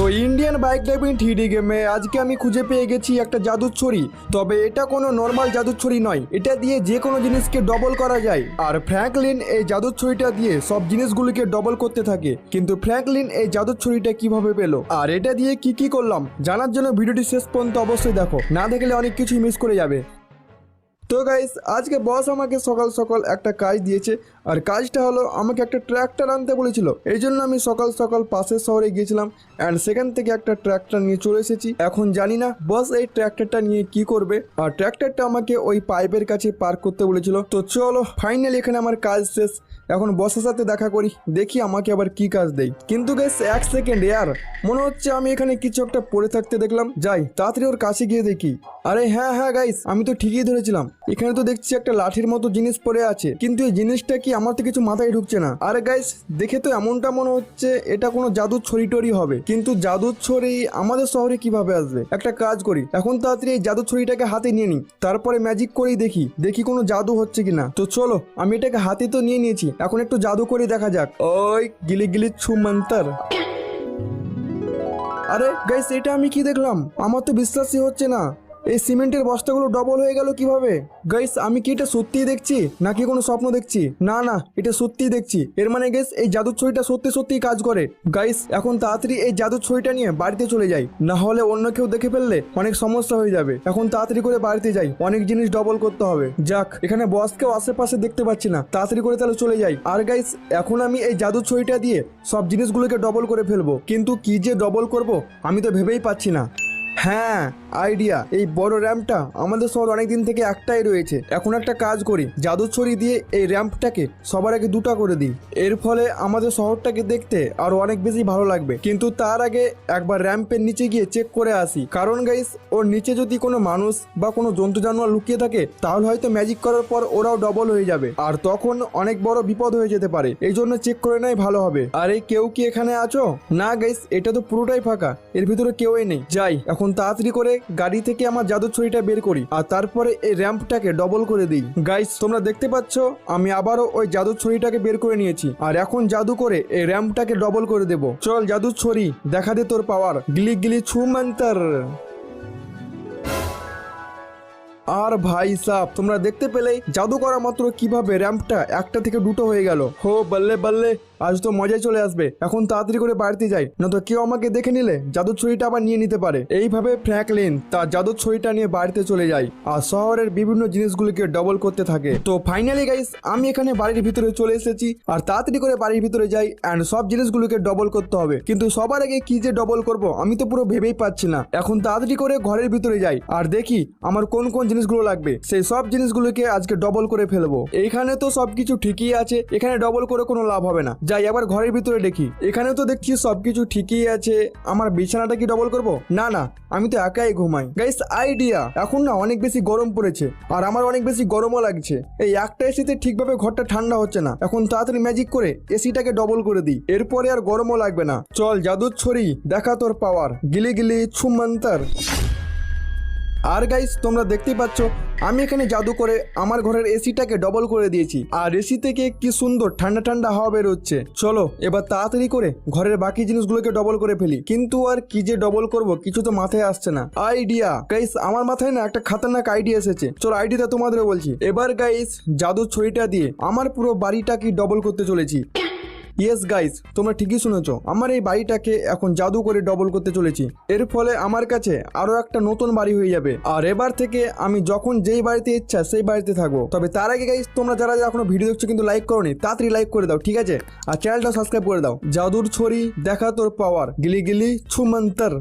তো Indian bike driving three D গেমে আজকে আমি খুঁজে পেয়ে গেছি একটা জাদুর ছড়ি। তবে এটা কোনো নর্মাল জাদুর ছড়ি নয়। এটা দিয়ে যে কোনো জিনিসকে ডবল করা যায়। আর ফ্র্যাঙ্কলিন এই জাদুর ছড়িটা দিয়ে সব জিনিসগুলিকে ডবল করতে থাকে। কিন্তু ফ্র্যাঙ্কলিন এই জাদুর ছড়িটা কীভাবে পেল? আর এটা দিয়ে কি কি করলাম? জানার জন্য ভিডিওটি শেষ পর্যন্ত অবশ্যই দেখো। না দেখলে অনেক কিছুই মিস করে যাবে। তো গাইস আজকে বস আমাকে সকাল সকাল একটা কাজ দিয়েছে, আর কাজটা হলো আমাকে একটা ট্র্যাক্টর আনতে বলেছিল। এই জন্য আমি সকাল সকাল পাশের শহরে গিয়েছিলাম অ্যান্ড সেখান থেকে একটা ট্র্যাক্টর নিয়ে চলে এসেছি। এখন জানি না বস এই ট্র্যাক্টরটা নিয়ে কি করবে, আর ট্র্যাক্টরটা আমাকে ওই পাইপের কাছে পার্ক করতে বলেছিল। তো চলো ফাইনালি এখানে আমার কাজ শেষ। এখন বসের সাথে দেখা করি, দেখি আমাকে আবার কি কাজ দেয়। কিন্তু গাইস এক সেকেন্ড ইয়ার মনে হচ্ছে আমি এখানে কিছু একটা পড়ে থাকতে দেখলাম। যাই, তাড়াতাড়ি ওর কাছে গিয়ে দেখি। আরে হ্যাঁ হ্যাঁ গাইস আমি তো ঠিকই ধরেছিলাম। এখানে তো দেখছি একটা লাঠির মতো জিনিস পড়ে আছে। কিন্তু এই জিনিসটা কি আমার তো কিছু মাথায় ঢুকছে না। আরে গাইস দেখে তো এমনটা মনে হচ্ছে এটা কোনো জাদুর ছড়ি টড়ি হবে। কিন্তু জাদুর ছড়ি আমাদের শহরে কীভাবে আসবে? একটা কাজ করি, এখন তাড়াতাড়ি এই জাদুর ছড়িটাকে হাতে নিয়ে নিই। তারপরে ম্যাজিক করেই দেখি দেখি কোনো জাদু হচ্ছে কিনা। তো চলো, আমি এটাকে হাতে তো নিয়ে নিয়েছি। এখন একটু জাদু করে, দেখা যাক। ওই গিলি গিলি ছু মন্তর আরে গাইস এটা আমি কি দেখলাম? আমার তো বিশ্বাসই হচ্ছে না। এই সিমেন্টের বস্তাগুলো ডবল হয়ে গেল কীভাবে? গাইস আমি কি এটা সত্যিই দেখছি? নাকি কোনো স্বপ্ন দেখছি? না না, এটা সত্যিই দেখছি। এর মানে গাইস এই জাদুর ছড়িটা সত্যি সত্যিই কাজ করে। গাইস এখন তাড়াতাড়ি এই জাদুর ছড়িটা নিয়ে বাড়িতে চলে যাই। না হলে অন্য কেউ দেখে ফেললে অনেক সমস্যা হয়ে যাবে। এখন তাড়াতাড়ি করে বাড়িতে যাই। অনেক জিনিস ডবল করতে হবে। যাক, এখানে বসকেও আশেপাশে দেখতে পাচ্ছি না। তাড়াতাড়ি করে তাহলে চলে যাই। আর গাইস এখন আমি এই জাদুর ছড়িটা দিয়ে সব জিনিসগুলোকে ডবল করে ফেলব। কিন্তু কি যে ডবল করব, আমি তো ভেবেই পাচ্ছি না। হ্যাঁ আইডিয়া এই বড় র্যাম্পটা আমাদের শহর অনেক দিন থেকে একটাই রয়েছে। এখন একটা কাজ করি জাদু ছড়ি দিয়ে এই র্যাম্পটাকে সবার আগে দুটা করে দিই। এর ফলে আমাদের শহরটাকে দেখতে আরও অনেক বেশি ভালো লাগবে। কিন্তু তার আগে একবার র্যাম্পের নিচে গিয়ে চেক করে আসি। কারণ গাইস ওর নিচে যদি কোনো মানুষ বা কোনো জন্তু জানোয়ার লুকিয়ে থাকে, তাহলে হয়তো ম্যাজিক করার পর ওরাও ডবল হয়ে যাবে। আর তখন অনেক বড় বিপদ হয়ে যেতে পারে। এই জন্য চেক করে নেয় ভালো হবে। আরে কেউ কি এখানে আছো? না গাইস এটা তো পুরোটাই ফাঁকা। এর ভিতরে কেউই নেই। যাই, এখন তাড়াতাড়ি করে গাড়ি থেকে আমার জাদু ছড়িটা বের করি আর তারপরে এই র্যাম্পটাকে ডবল করে দিই। গাইস তোমরা দেখতে পাচ্ছ, আমি আবারও ওই জাদু ছড়িটাকে বের করে নিয়েছি। আর এখন জাদু করে এই র্যাম্পটাকে ডবল করে দেব। চল জাদু ছড়ি দেখা দে তোর পাওয়ার গিলি গিলি ছু মন্তর আর ভাই সাহ তোমরা দেখতে পেলে জাদু করা মাত্র কীভাবে র্যাম্পটা একটা থেকে দুটো হয়ে গেল। হো, বললে বললে, আজ তো মজাই চলে আসবে। এখন তাড়াতাড়ি করে বাড়িতে যাই না তো কেউ আমাকে দেখে নিলে জাদুর ছড়িটা আবার নিয়ে নিতে পারে। এইভাবে ফ্র্যাঙ্কলিন তার জাদুর ছড়িটা নিয়ে বাড়িতে চলে যায় আর শহরের বিভিন্ন জিনিসগুলিকে ডবল করতে থাকে। তো ফাইনালি গাইস আমি এখানে বাড়ির ভিতরে চলে এসেছি আর তাড়াতাড়ি করে বাড়ির ভিতরে যাই অ্যান্ড সব জিনিসগুলোকে ডবল করতে হবে। কিন্তু সবার আগে কি যে ডবল করব, আমি তো পুরো ভেবেই পাচ্ছি না। এখন তাড়াতাড়ি করে ঘরের ভিতরে যাই আর দেখি আমার কোন কোন জিনিসগুলো লাগবে, সেই সব জিনিসগুলোকে আজকে ডবল করে ফেলব। এইখানে তো সবকিছু ঠিকই আছে, এখানে ডবল করে কোনো লাভ হবে না। যাই, আবার ঘরের ভিতরে দেখি। এখানে তো দেখছি সবকিছু ঠিকই আছে। আমার বিছানাটা কি ডবল করব? না না, আমি তো একাই ঘুমাই। গাইস আইডিয়া এখন না অনেক বেশি গরম পড়েছে, আর আমার অনেক বেশি গরমও লাগছে। এই একটা এসিতে ঠিকভাবে ঘরটা ঠান্ডা হচ্ছে না। এখন তাড়াতাড়ি ম্যাজিক করে এসিটাকে ডবল করে দিই। এরপরে আর গরমও লাগবে না। চল, জাদুর ছড়ি, দেখা তোর পাওয়ার গিলি গিলি, ছুমন্তর। আর গাইস তোমরা দেখতেই পাচ্ছ, আমি এখানে জাদু করে আমার ঘরের এসিটাকে ডবল করে দিয়েছি। আর এসি থেকে কি সুন্দর ঠান্ডা ঠান্ডা হাওয়া বেরোচ্ছে। চলো, এবার তাড়াতাড়ি করে ঘরের বাকি জিনিসগুলোকে ডবল করে ফেলি। কিন্তু আর কি যে ডবল করব, কিছু তো মাথায় আসছে না। আইডিয়া গাইস আমার মাথায় না একটা খাতারনাক আইডিয়া এসেছে। চলো আইডিয়াটা তোমাদের বলছি। এবার গাইস জাদুর ছড়িটা দিয়ে আমার পুরো বাড়িটা কি ডবল করতে চলেছি। ইয়েস গাইস তোমরা ঠিকই শুনেছ। আমার এই বাড়িটাকে এখন জাদু করে ডবল করতে চলেছি। এর ফলে আমার কাছে আরও একটা নতুন বাড়ি হয়ে যাবে। আর এবার থেকে আমি যখন যেই বাড়িতে ইচ্ছা সেই বাড়িতে থাকব। তবে তার আগে গাইস তোমরা যারা যারা এখনও ভিডিও দেখছ কিন্তু লাইক করো নি তাড়াতাড়ি লাইক করে দাও, ঠিক আছে? আর চ্যানেলটা সাবস্ক্রাইব করে দাও। জাদুর ছড়ি, দেখা তোর পাওয়ার গিলি গিলি ছুমন্তর।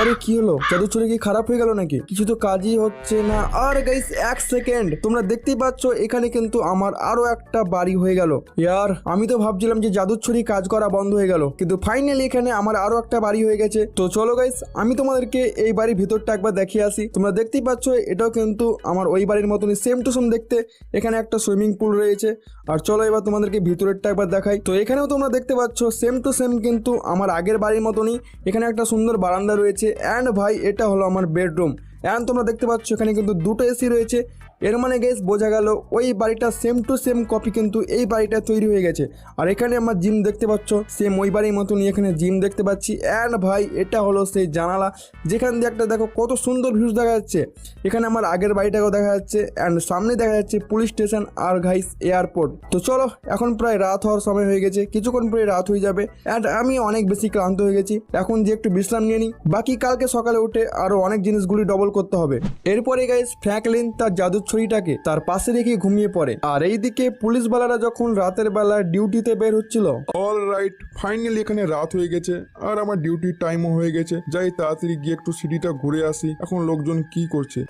আরে, কি হলো? জাদু ছড়ি কি খারাপ হয়ে গেল নাকি? কিছু তো কাজই হচ্ছে না। আর গাইস এক সেকেন্ড তোমরা দেখতেই পাচ্ছ, এখানে কিন্তু আমার আরও একটা বাড়ি হয়ে গেল। ইয়ার, আমি তো ভাবছিলাম যে জাদুর ছড়ি কাজ করা বন্ধ হয়ে গেল। কিন্তু ফাইনালি এখানে আমার আরও একটা বাড়ি হয়ে গেছে। তো চলো গাইস আমি তোমাদেরকে এই বাড়ির ভিতরটা একবার দেখিয়ে আসি। তোমরা দেখতেই পাচ্ছ, এটাও কিন্তু আমার ওই বাড়ির মতনই সেম টু সেম দেখতে। এখানে একটা সুইমিং পুল রয়েছে। আর চলো এবার তোমাদেরকে ভিতরেরটা একবার দেখাই। তো এখানেও তোমরা দেখতে পাচ্ছ সেম টু সেম কিন্তু আমার আগের বাড়ির মতনই। এখানে একটা সুন্দর বারান্দা রয়েছে। অ্যান্ড ভাই, এটা হলো আমার বেডরুম অ্যান্ড তোমরা দেখতে পাচ্ছ এখানে কিন্তু দুটো এসি রয়েছে। এর মানে গেস বোঝা গেল ওই বাড়িটা সেম টু সেম কপি কিন্তু এই বাড়িটা তৈরি হয়ে গেছে। আর এখানে আমার জিম দেখতে পাচ্ছ সেম ওই বাড়ির মতনই এখানে জিম দেখতে পাচ্ছি। অ্যান্ড ভাই, এটা হলো সেই জানালা। যেখান দিয়ে একটা দেখো কত সুন্দর ভিউজ দেখা যাচ্ছে। এখানে আমার আগের বাড়িটাকেও দেখা যাচ্ছে। অ্যান্ড সামনে দেখা যাচ্ছে পুলিশ স্টেশন আর ঘাইস এয়ারপোর্ট তো চলো, এখন প্রায় রাত হওয়ার সময় হয়ে গেছে। কিছুক্ষণ পরে রাত হয়ে যাবে। অ্যান্ড আমি অনেক বেশি ক্লান্ত হয়ে গেছি। এখন যে একটু বিশ্রাম নিয়ে নিই। বাকি কালকে সকালে উঠে আরও অনেক জিনিসগুলি ডবল করতে হবে। এরপরে গাইস ফ্র্যাঙ্কলিন তার জাদুর ছড়িটাকে তার পাশে রেখে ঘুমিয়ে পড়ে। আর এইদিকে পুলিশওয়ালারা যখন রাতের বেলা ডিউটিতে বের হচ্ছিল। অল রাইট ফাইনালি এখানে রাত হয়ে গেছে। আর আমার ডিউটির টাইমও হয়ে গেছে। যাই তাড়াতাড়ি গিয়ে একটু সিটিটা ঘুরে আসি। এখন লোকজন কি করছে?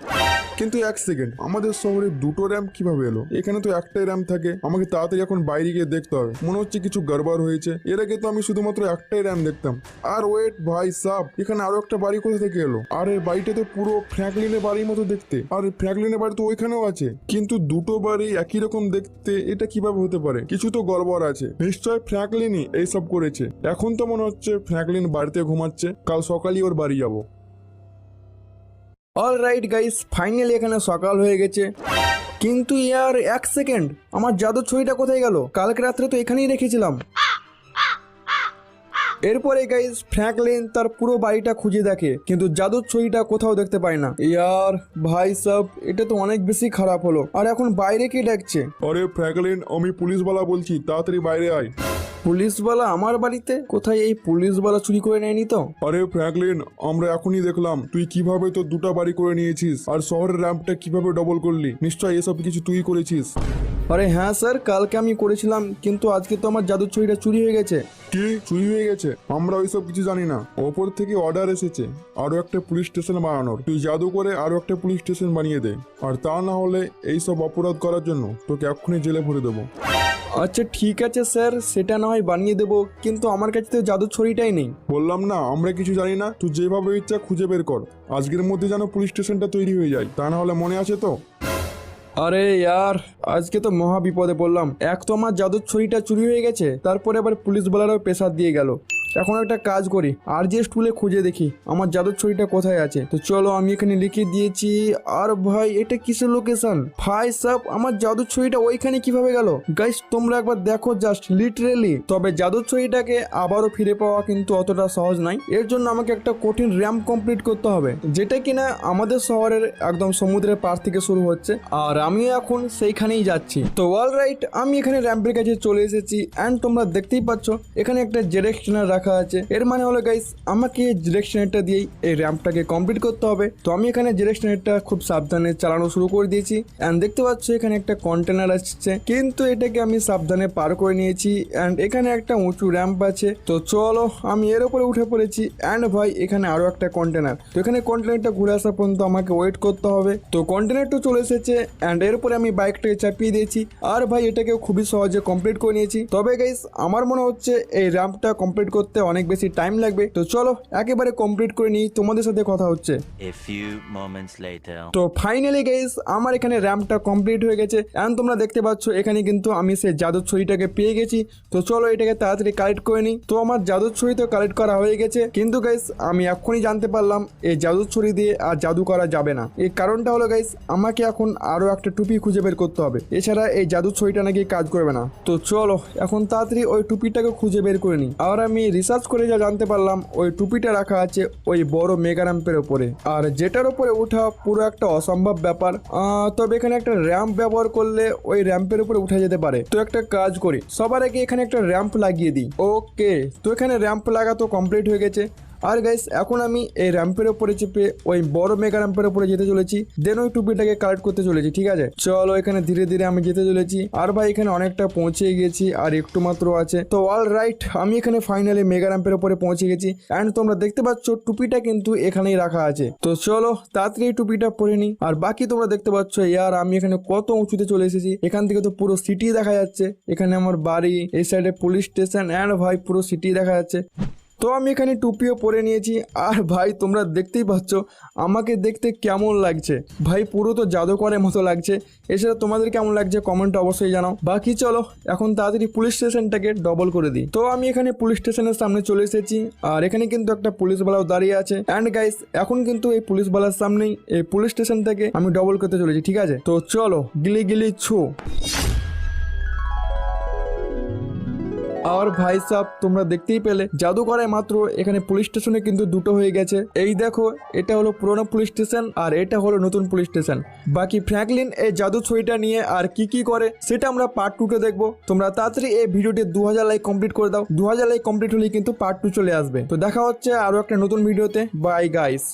কিন্তু এক সেকেন্ড আমাদের শহরে দুটো র্যাম্প কীভাবে এলো? এখানে তো একটাই র্যাম্প থাকে। আমাকে তাড়াতাড়ি এখন বাইরে গিয়ে দেখতে হবে। মনে হচ্ছে কিছু গড়বড় হয়েছে। এর আগে তো আমি শুধুমাত্র একটাই র্যাম্প দেখতাম। আর ওয়েট ভাই সাব, এখানে আরও একটা বাড়ি কোথা থেকে এলো? আর এই বাড়িটা তো পুরো ফ্র্যাঙ্কলিনের বাড়ির মতো দেখতে। আর ফ্র্যাঙ্কলিনের বাড়ি তো ওইখানেও আছে। কিন্তু দুটো বাড়ি একই রকম দেখতে এটা কীভাবে হতে পারে? কিছু তো গড়বড় আছে। নিশ্চয় ফ্র্যাঙ্কলিনই এইসব করেছে। এখন তো মনে হচ্ছে ফ্র্যাঙ্কলিন বাড়িতে ঘুমাচ্ছে। কাল সকালেই ওর বাড়ি যাব। অল রাইট গাইস ফাইনালি এখানে সকাল হয়ে গেছে। কিন্তু ইয়ার, এক সেকেন্ড আমার জাদুর ছড়িটা কোথায় গেল? কালকে রাত্রে তো এখানেই রেখেছিলাম। এরপরে গাইস ফ্র্যাঙ্কলিন তার পুরো বাড়িটা খুঁজে দেখে কিন্তু জাদুর ছবিটা কোথাও দেখতে পায় না। ইয়ার ভাই সব এটা তো অনেক বেশি খারাপ হলো। আর এখন বাইরে কে ডাকছে? আরে ফ্র্যাঙ্কলিন আমি পুলিশওয়ালা বলছি তাড়াতাড়ি বাইরে আয়। পুলিশওয়ালা আমার বাড়িতে? কোথায় এই পুলিশওয়ালা চুরি করে নেয়নি তো? আরে ফ্র্যাঙ্কলিন আমরা এখনই দেখলাম তুই কীভাবে তো দুটো বাড়ি করে নিয়েছিস? আর শহরের র্যাম্পটা কীভাবে ডবল করলি? নিশ্চয় এসব কিছু তুই করেছিস। আরে হ্যাঁ স্যার কালকে আমি করেছিলাম কিন্তু আজকে তো আমার জাদুর ছড়িটা চুরি হয়ে গেছে। কি? চুরি হয়ে গেছে? আমরা ওইসব কিছু জানি না। ওপর থেকে অর্ডার এসেছে। আরও একটা পুলিশ স্টেশন বানানোর। তুই জাদু করে আরও একটা পুলিশ স্টেশন বানিয়ে দে। আর তা না হলে এইসব অপরাধ করার জন্য তোকে এক্ষুনি জেলে ভরে দেবো। আচ্ছা ঠিক আছে স্যার সেটা না হয় বানিয়ে দেবো কিন্তু আমার কাছে তো জাদুর ছড়িটাই নেই। বললাম না আমরা কিছু জানি না। তুই যেভাবে ইচ্ছা খুঁজে বের কর। আজকের মধ্যে যেন পুলিশ স্টেশনটা তৈরি হয়ে যায়। তা না হলে মনে আছে তো? আরে ইয়ার, আজকে তো মহা বিপদে পড়লাম। এক তো আমার জাদুর ছড়িটা চুরি হয়ে গেছে, তারপরে আবার পুলিশ বলারও প্রেসার দিয়ে গেল। এখন একটা কাজ করি আর যে স্টুলে খুঁজে দেখি, আমার জাদুর ছড়িটা কোথায় আছে। তো চলো আমি এখানে লিখে দিয়েছি, আর ভাই, এটা কিসের লোকেশন ভাই সাব, আমার জাদুর ছড়িটা ওইখানে কীভাবে গেল? গাইস তোমরা একবার দেখো জাস্ট লিটারেলি তবে জাদুর ছড়িটাকে আবারও ফিরে পাওয়া কিন্তু অতটা সহজ নয়। এর জন্য আমাকে একটা কঠিন র্যাম্প কমপ্লিট করতে হবে, যেটা কিনা আমাদের শহরের একদম সমুদ্রের পার থেকে শুরু হচ্ছে, আর আমিও এখন সেইখানেই যাচ্ছি। তো অল রাইট আমি এখানে র্যাম্পের কাছে চলে এসেছি অ্যান্ড তোমরা দেখতেই পাচ্ছ, এখানে একটা জেরেক্সনার রাখা আছে। এর মানে হলো গাইস আমাকে জেরেক্সনারটা দিয়েই এই র্যাম্পটাকে কমপ্লিট করতে হবে। তো আমি এখানে জেরেক্সনারটা খুব সাবধানে চালানো শুরু করে দিয়েছি। অ্যান্ড দেখতে পাচ্ছ, এখানে একটা কন্টেনার আসছে। কিন্তু এটাকে আমি সাবধানে পার করে নিয়েছি। অ্যান্ড এখানে একটা উঁচু র্যাম্প আছে। তো চলো, আমি এর উপরে উঠে পড়েছি। অ্যান্ড ভাই, এখানে আরও একটা কন্টেনার তো এখানে কন্টেনারটা ঘুরে আসা পর্যন্ত আমাকে ওয়েট করতে হবে। তো কন্টেনারটা চলে এসেছে। অ্যান্ড এরপরে আমি বাইকটাকে চাপিয়ে দিয়েছি। আর ভাই এটাকে খুবই সহজে কমপ্লিট করে নিয়েছি। তবে গাইস আমার মনে হচ্ছে, এই র্যাম্পটা কমপ্লিট করতে অনেক বেশি টাইম লাগবে। তো চলো একেবারে কমপ্লিট করে নিই তোমাদের সাথে কথা হচ্ছে. তো ফাইনালি গাইস আমার এখানে র্যাম্পটা কমপ্লিট হয়ে গেছে। এখন তোমরা দেখতে পাচ্ছ এখানে কিন্তু আমি সেই জাদুর ছড়িটাকে পেয়ে গেছি। তো চলো এটাকে তাড়াতাড়ি কালেক্ট করে নিই। তো আমার জাদুর ছড়ি তো কালেক্ট করা হয়ে গেছে। কিন্তু গাইস আমি এখনই জানতে পারলাম এই জাদুর ছড়ি দিয়ে আর জাদু করা যাবে না। এই কারণটা হলো গাইস আমাকে এখন আরও একটা টুপি খুঁজে বের করতে হবে। এছাড়া এই জাদুর ছড়িটা নাকি কাজ করবে না। তো চলো এখন তাড়াতাড়ি ওই টুপিটাকে খুঁজে বের করে নিই। আর আমি রিসার্চ করে যা জানতে পারলাম, ওই টুপিটা রাখা আছে ওই বড় মেগারাম্পের ওপরে। আর যেটার ওপরে ওঠা পুরো একটা অসম্ভব ব্যাপার। তবে এখানে একটা র্যাম্প ব্যবহার করলে ওই র্যাম্পের উপরে উঠা যেতে পারে। তো একটা কাজ করি, সবার আগে এখানে একটা র্যাম্প লাগিয়ে দিই। ওকে, তো এখানে র্যাম্প লাগা তো কমপ্লিট হয়ে গেছে। আর গাইস এখন আমি এই র্যাম্পের ওপরে চেপে, ওই বড় মেগা র্যাম্পের ওপরে যেতে চলেছি। দেন ওই টুপিটাকে কালেক্ট করতে চলেছি, ঠিক আছে? চলো, এখানে ধীরে ধীরে আমি যেতে চলেছি। আর ভাই, এখানে অনেকটা পৌঁছে গেছি, আর একটু মাত্র আছে। তো অল রাইট আমি এখানে ফাইনালি মেগা র্যাম্পের ওপরে পৌঁছে গেছি। অ্যান্ড তোমরা দেখতে পাচ্ছ, টুপিটা কিন্তু এখানেই রাখা আছে। তো চলো, তাড়াতাড়ি টুপিটা পরে নিই। আর বাকি তোমরা দেখতে পাচ্ছ, ইয়ার, আমি এখানে কত উঁচুতে চলে এসেছি। এখান থেকে তো পুরো সিটি দেখা যাচ্ছে। এখানে আমার বাড়ি, এই সাইডে পুলিশ স্টেশন অ্যান্ড ভাই, পুরো সিটি দেখা যাচ্ছে। তো আমি এখানে টুপিও পরে নিয়েছি। আর ভাই, তোমরা দেখতেই পাচ্ছ, আমাকে দেখতে কেমন লাগছে। ভাই, পুরো তো জাদুকরের মতো লাগছে। এছাড়া তোমাদের কেমন লাগছে কমেন্টে অবশ্যই জানাও। বাকি চলো, এখন তাড়াতাড়ি পুলিশ স্টেশনটাকে ডবল করে দিই। তো আমি এখানে পুলিশ স্টেশনের সামনে চলে এসেছি। আর এখানে কিন্তু একটা পুলিশওয়ালাও দাঁড়িয়ে আছে। অ্যান্ড গাইস এখন কিন্তু এই পুলিশওয়ালার সামনেই এই পুলিশ স্টেশনটাকে আমি ডবল করতে চলেছি, ঠিক আছে? তো চলো, গিলি গিলি ছু। আর ভাই সাহ তোমরা দেখতেই পেলে জাদু করায় মাত্র এখানে পুলিশ স্টেশনে কিন্তু দুটো হয়ে গেছে। এই দেখো, এটা হলো পুরোনো পুলিশ স্টেশন আর এটা হলো নতুন পুলিশ স্টেশন। বাকি ফ্র্যাঙ্কলিন এই জাদু ছবিটা নিয়ে আর কি কি করে, সেটা আমরা পার্ট টুতে দেখব। তোমরা তাড়াতাড়ি এই ভিডিওটি দু হাজার লাইক কমপ্লিট করে দাও। দু হাজার লাইক কমপ্লিট হলেই কিন্তু পার্ট টু চলে আসবে। তো দেখা হচ্ছে আরও একটা নতুন ভিডিওতে। Bye guys